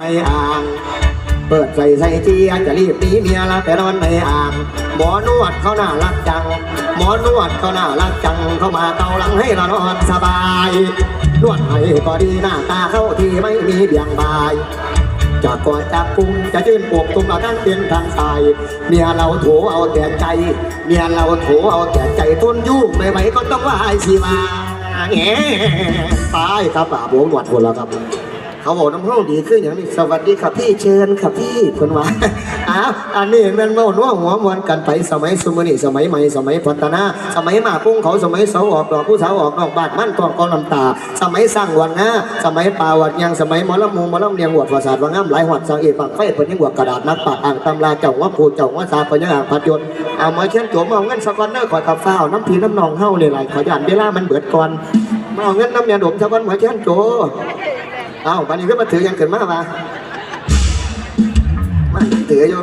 ในอ่าง เปิดใส่ใส่เทียจะรีบหนีเมียละไปนอนในอ่าง หมอนวดเขาน่ารักจัง หมอนวดเขาน่ารักจัง เขามาเกาหลังให้เรานอนสบาย นวดให้ก็ดีหน้าตาเข้าที่ไม่มีเบี่ยงบายจากกอดจากกุมจะยื่นปวกตุมเรานั่งเป็นทางสาย เมียเราโถเอาแต่ใจ เมียเราโถเอาแต่ใจทนยุ่งไม่ไหวก็ต้องว่าไอ้สิมาแง่ตายครับอะผมหมดคนแล้วครับ เขาบอกน้ำห้องดีขึ้นอย่างนี้สวัสดีครับพี่เชิญครับพี่คนว่าอ้าวอันนี้แมันเมาน่วหัวมวนกันไปสมัยสมัยนี้สมัยใหม่สมัยพัฒนา สมัยมาปุ้งเขาสมัยเสาออกดอกผู้สาวออกนอกบ้านมั่นตองกองลำตา สมัยสร้างวันงาสมัยป่าวัดยังสมัยมอลมูมอลำเลียงหวดภาษาทวังงามหลายหวัดสังเอกปักไฟเพิ่นยังหวดกระดาษนักปากอ่างตำราเจ้าว่าผูเจ้าว่าสาเพิ่นยังอ่างพัดยนต์เอามาเช่นตัวมาเอาเงินสกอนเนอร์ขอยกับฟ้าวน้ำพีน้ำนองเฮาเลยหลายขอยันเวลามันเบิดก่อนมาเอาเงินน้ำยาดมสกอนมาเช่นโจ เอ้าวันนี้เพื่อมาถือยังเกิดมากมามาถืออยู่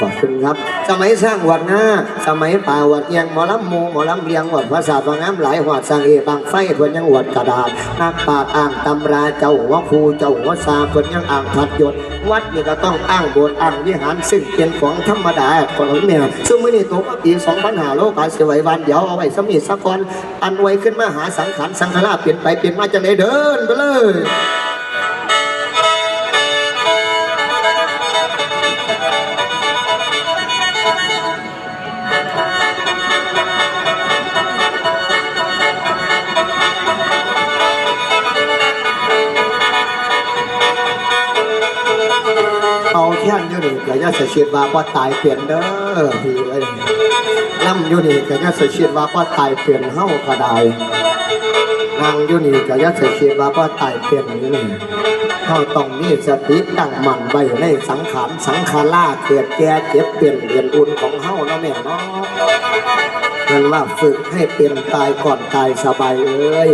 ขอบคุณครับ สมัยสร้างวัดหน้า สมัยป่าวัดยังหมอลำมูหมอลำเลียงวัดภาษาบางงามหลายหวัดสร้างเอบางไฟเพิ่นยังวัดกระดาษนักปาชญ์อ่างตำราเจ้าว่าครูเจ้าว่าซาเพิ่นยังอ่างพัดยศวัดนี่ก็ต้องอ้างโบสถ์อ้างวิหารซึ่งเป็นของธรรมดาของเนี่ยซึ่งมื่อนี้ตัวก็ปี2,500โลกาเสวยวันเดี๋ยวเอาไว้สมิสักก่อนอันไว้ขึ้นมาหาสังขารสังขารเปลี่ยนไปเปลี่ยนมาจะไหนเดินไปเลย เอาแค่นอยู่นี่ก็จะเสียดว่าว่าตายเปลี่ยนเด้อพี่เอ้ยล่ำอยู่นี่ก็จะเสียดว่าว่าตายเปลี่ยนเฮาก็ได้นั่งอยู่นี่ก็จะเสียดว่าว่าตายเปลี่ยนนี่นี่เฮาต้องมีสติตั้งมั่นไว้ในสังขารสังขาราเกิดแก่เจ็บเปลี่ยนเรียนอุ่นของเฮาเนาะแม่เนาะเรียนว่าฝึกให้เป็นตายก่อนตายสบายเอ้ย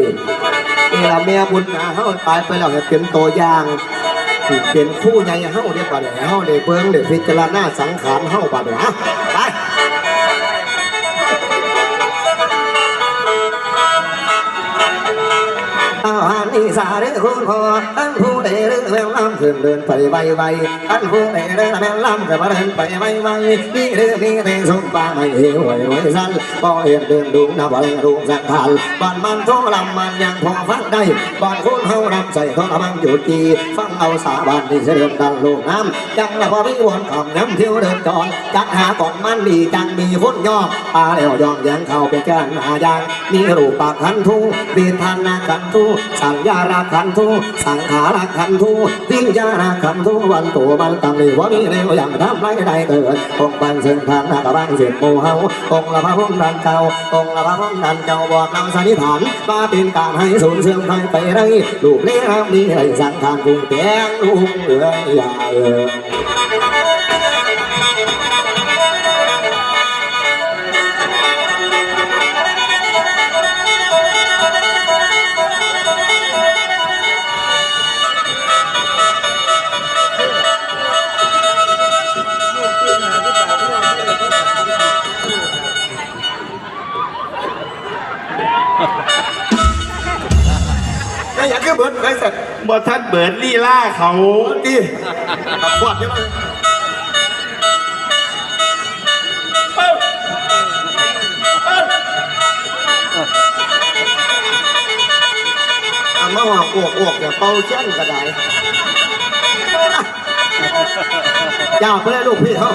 นี่ละแม่บุญนะเฮาตายไปแล้วให้เป็นตัวอย่าง เป็นคู่ใหญ่เฮาเรียกว่าเดี๋ยวเฮาได้เบิ่งได้พิจารณาสังขารเฮาบัดเดี๋ยฮะไป อาหารอีสานเด้อคุณพ่อท่านผู้ใดเรื่องแม่ล้ำขึ้นเดินไปไวไวท่านผู้ใดเรื่องแม่ล้ำก็มาเดินไปไวไวนี่เรื่องนี้เป็นสมปาไม่เหี่ยวรวยสั้นบ่เห็นเดินดูนะบ่เห็นรูสังขารบ้านมันโทลำมันยังพอฟังได้บ้านคนเฮานำใส่ทองบังจุดจีฟังเอาสาบานที่เสด็จดังโลกน้ำจังละพอวิวนของน้ำเที่ยวเดินจอนจัดหาก่อนมันดีจังมีคนย่อปลาแล้วยองแยงเข้าไปแก้หน้ายางมีรูปปากขันทูปีทานนาขันทูสังยาราขันทูสังขาราขันทูวิญญาณขันทูวันตัวมันตำลีว่ามีเร็วอย่างทำไรได้เกิดองค์บันเส้นทางนากระบังเสียงโมเฮาองค์ละพระพุทธดันเก่าองค์ละพระพุทธดันเก่าบอกนำสันนิษฐานมาเป็นการให้สูญเสื่อมไทยไปได้ลูกเลี้ยงดีให้สังขารกุ้งแตงลุงเอื้อยใหญ่ก็อย เบิร์ดไปสัตว์บ่ท่านเบิร์ดลี่ล่าเขาดิขวดเยอะเลยอามาว่าอ้วกอ้วกอย่าเป่าเช่นก็ได้อย่าไปเลยลูกพี่เขา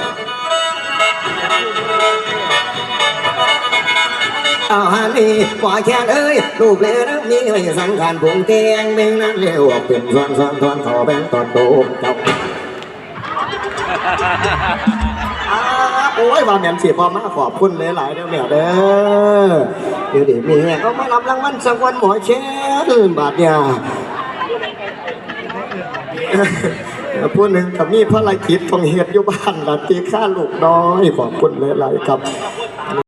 เอาฮันนี่กว่าแค่เอ้ยลูกเลยนะนี่ไม่สังขารผงแกงเบ่งนั้นเร็วออกเป็นส่วนส่วนส่วนขอแบ่งตอนโตเจ้าโอ้ยมาแม่นสิพอมาขอบคุณหลายๆเด้อแม่เด้อเดี๋ยวเดี๋ยวมีเอามารับรางวัลสักวันหมอเชนบาทเนี่ยผู้หนึ่งกับมีภารกิจต้องเฮ็ดอยู่บ้านหลังตีข้าลูกน้อยขอบคุณหลายๆครับ